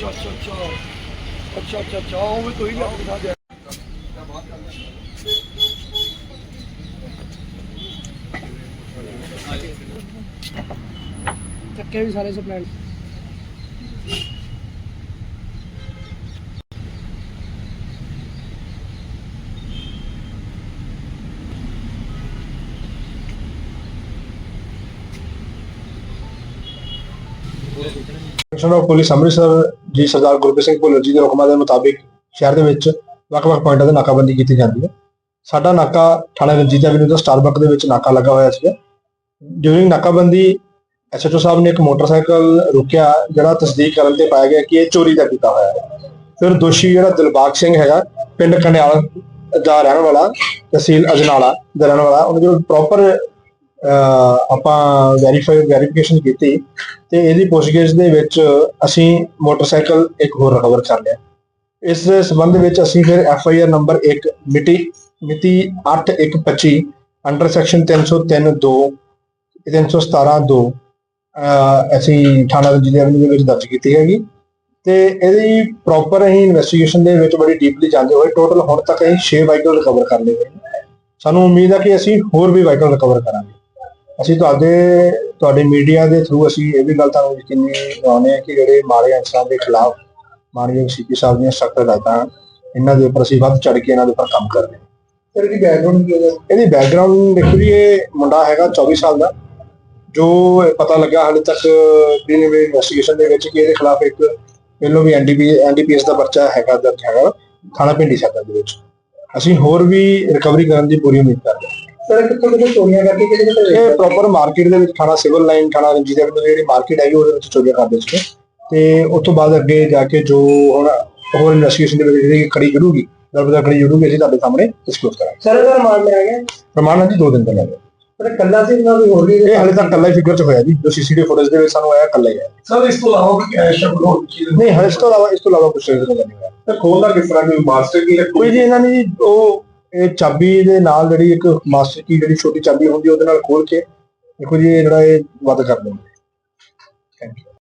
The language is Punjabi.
अच्छा अच्छा अच्छा अच्छा अच्छा अच्छा आओ मैं तो ही आपके साथ जाए चक्के भी सारे से प्लान पुलिस अमृतसर ਜੀ ਸਰਦਾਰ ਗੁਰਪ੍ਰੀਤ ਸਿੰਘ ਭੁੱਲਰ ਜੀ ਦੇ ਹੁਕਮਾਂ ਦੇ ਮੁਤਾਬਿਕ ਸ਼ਹਿਰ ਦੇ ਵਿੱਚ ਵੱਖ-ਵੱਖ ਪੁਆਇੰਟਾਂ ਤੇ ਨਾਕਾਬੰਦੀ ਕੀਤੀ ਜਾਂਦੀ ਹੈ। ਸਾਡਾ ਨਾਕਾ ਥਾਣਾ ਰਣਜੀਤ ਐਵਨਿਊ ਦਾ ਸਟਾਰਬਕ ਦੇ ਵਿੱਚ ਨਾਕਾ ਲੱਗਾ ਹੋਇਆ ਸੀਗਾ। ਡਿਊਰਿੰਗ ਨਾਕਾਬੰਦੀ ਐਸਐਚਓ ਸਾਹਿਬ ਨੇ ਇੱਕ ਮੋਟਰਸਾਈਕਲ ਰੁਕਿਆ, ਜਿਹੜਾ ਤਸਦੀਕ ਕਰਨ ਤੇ ਪਾਇਆ ਗਿਆ ਕਿ ਇਹ ਚੋਰੀ ਦਾ ਕੀਤਾ ਹੋਇਆ ਹੈ। ਫਿਰ ਦੋਸ਼ੀ ਜਿਹੜਾ ਦਿਲਬਾਗ ਸਿੰਘ ਹੈਗਾ, ਪਿੰਡ ਕੰਡਿਆਲ ਦਾ ਰਹਿਣ ਵਾਲਾ ਤਹਿਸੀਲ ਅਜਨਾਲਾ ਦਾ ਰਹਿਣ ਵਾਲਾ, ਉਹਨੂੰ ਜਦੋਂ ਪ੍ਰੋਪਰ ਆਪਾਂ ਵੈਰੀਫਾਈ ਵੈਰੀਫਿਕੇਸ਼ਨ ਕੀਤੀ ਤੇ ਇਹਦੀ ਪੁੱਛਗਿੱਛ ਦੇ ਵਿੱਚ ਅਸੀਂ ਮੋਟਰਸਾਈਕਲ ਇੱਕ ਹੋਰ ਰਿਕਵਰ ਕਰ ਲਿਆ। ਇਸ ਦੇ ਸੰਬੰਧ ਵਿੱਚ ਅਸੀਂ ਫਿਰ ਐਫ ਆਈ ਆਰ ਨੰਬਰ 1 ਮਿਤੀ ਮਿਤੀ 8125 ਅੰਡਰ ਸੈਕਸ਼ਨ 303 2 317 2 ਅਸੀਂ ਥਾਣਾ ਰਣਜੀਤ ਦੇ ਵਿੱਚ ਦਰਜ ਕੀਤੀ ਹੈਗੀ। ਤੇ ਇਹਦੀ ਪ੍ਰੋਪਰ ਅਸੀਂ ਇਨਵੈਸਟੀਗੇਸ਼ਨ ਦੇ ਵਿੱਚ ਬੜੀ ਡੀਪਲੀ ਜਾਂਦੇ ਹੋਏ ਟੋਟਲ ਹੁਣ ਤੱਕ ਅਸੀਂ 6 ਵਾਹੀਕਲ ਰਿਕਵਰ ਕਰ ਲਏ ਹੋਏ ਸਾਨੂੰ ਉਮੀਦ ਹੈ ਕਿ ਅਸੀਂ ਹੋਰ ਵੀ ਵਾਹੀਕਲ ਰਿਕਵਰ ਕਰਾਂਗੇ। ਅਸੀਂ ਤੁਹਾਡੇ ਤੁਹਾਡੇ ਮੀਡੀਆ ਦੇ ਥਰੂ ਅਸੀਂ ਇਹ ਵੀ ਗੱਲ ਤੁਹਾਨੂੰ ਯਕੀਨੀ ਬਣਾਉਂਦੇ ਹਾਂ ਕਿ ਜਿਹੜੇ ਮਾੜੇ ਅਨਸਰਾਂ ਦੇ ਖਿਲਾਫ ਮਾਨਯੋਗ ਸੀਪੀ ਸਾਹਿਬ ਦੀਆਂ ਸਖਤ ਹਦਾਇਤਾਂ ਇਹਨਾਂ ਦੇ ਉੱਪਰ ਅਸੀਂ ਵੱਧ ਚੜ ਕੇ ਇਹਨਾਂ ਦੇ ਉੱਪਰ ਕੰਮ ਕਰ ਰਹੇ ਹਾਂ। ਸਰ ਇਹਦੀ ਬੈਕਗ੍ਰਾਉਂਡ ਕੀ ਹੈ ਇਹਦੀ ਬੈਕਗ੍ਰਾਉਂਡ ਦੇਖੋ ਜੀ ਇਹ ਮੁੰਡਾ ਹੈਗਾ 24 ਸਾਲ ਦਾ ਜੋ ਪਤਾ ਲੱਗਾ ਹਾਲੇ ਤੱਕ ਵੇ ਇਨਵੈਸਟੀਗੇਸ਼ਨ ਦੇ ਵਿੱਚ ਕਿ ਇਹਦੇ ਖਿਲਾਫ ਇੱਕ ਪਹਿਲੋਂ ਵੀ ਐਨਡੀਪੀ ਐਨਡੀਪੀਐਸ ਦਾ ਪਰਚਾ ਹੈਗਾ ਦਰਜ ਹੈਗਾ ਥਾਣਾ ਪਿੰਡੀ ਸਾਡਾ ਦੇ ਵਿੱਚ। ਅਸੀਂ ਹੋਰ ਵੀ ਰਿਕਵਰੀ ਕਰਨ ਦੀ ਪੂਰੀ ਉਮੀਦ ਕਰਦੇ ਹਾਂ। ਸਰ ਕਿੱਥੋਂ ਕਿੱਥੋਂ ਚੋਰੀਆਂ ਕਰਕੇ ਕਿਹੜੇ ਕਿਹੜੇ ਇਹ ਪ੍ਰੋਪਰ ਮਾਰਕੀਟ ਦੇ ਵਿੱਚ ਥਾਣਾ ਸਿਵਲ ਲਾਈਨ ਥਾਣਾ ਰਣਜੀਤ ਐਵਨਿਊ ਦੀ ਜਿਹੜੀ ਮਾਰਕੀਟ ਹੈਗੀ ਉਹਦੇ ਵਿੱਚ ਚੋਰੀਆਂ ਕਰਦੇ ਸੀ ਤੇ ਉਸ ਤੋਂ ਬਾਅਦ ਅੱਗੇ ਜਾ ਕੇ ਜੋ ਹੁਣ ਹੋਰ ਇਨਵੈਸਟੀਗੇਸ਼ਨ ਦੇ ਵਿੱਚ ਜਿਹੜੀ ਖੜੀ ਜਰੂਗੀ ਦਰਬਦਾ ਖੜੀ ਜਰੂਗੀ ਅਸੀਂ ਤੁਹਾਡੇ ਸਾਹਮਣੇ ਡਿਸਕਲੋਜ਼ ਕਰਾਂਗੇ। ਸਰ ਇਹਦਾ ਰਿਮਾਂਡ ਲਿਆ ਗਿਆ? ਪ੍ਰਮਾਣ ਜੀ ਦੋ ਦਿਨ ਦਾ ਲੱਗਿਆ ਸਰ ਕੱਲਾ ਸੀ ਨਾ ਕੋਈ ਹੋਰ ਵੀ ਇਹ ਹਾਲੇ ਤੱਕ ਕੱਲਾ ਹੀ ਫਿਗਰ ਚ ਹੋਇਆ ਜੀ। ਜੋ ਸੀਸੀਟੀਵੀ ਫੁਟੇਜ ਦੇ ਵਿੱਚ ਸਾਨੂੰ ਆਇਆ ਕੱਲਾ ਹੀ ਹੈ ਸਰ ਇਸ ਤੋਂ ਇਲਾਵਾ ਕੋਈ ਕੈਸ਼ ਹੋਰ ਚੀਜ਼? ਨਹੀਂ ਹਾਲੇ ਇਸ ਤੋਂ ਇਲਾਵਾ ਇਸ ਤੋਂ ਇਲਾਵਾ ਕੁਝ ਨਹੀਂ ਹੋਇਆ। ਸਰ ਖੋਲਦਾ ਕਿਸ ਤਰ੍ਹਾਂ? ਕੋਈ ਮਾਸਟਰ ਕੀ ਕੋਈ ਜੀ ਇਹਨਾਂ ਨੇ ਜੀ ਉਹ ਇਹ ਚਾਬੀ ਦੇ ਨਾਲ ਜਿਹੜੀ ਇੱਕ ਮਾਸਟਰ ਕੀ ਜਿਹੜੀ ਛੋਟੀ ਚਾਬੀ ਹੁੰਦੀ ਉਹਦੇ ਨਾਲ ਖੋਲ ਕੇ ਦੇਖੋ ਜੀ ਇਹ ਜਿਹੜਾ ਇਹ ਵੱਧ ਕਰ ਦਿੰਦੇ ਥੈਂਕ ਯੂ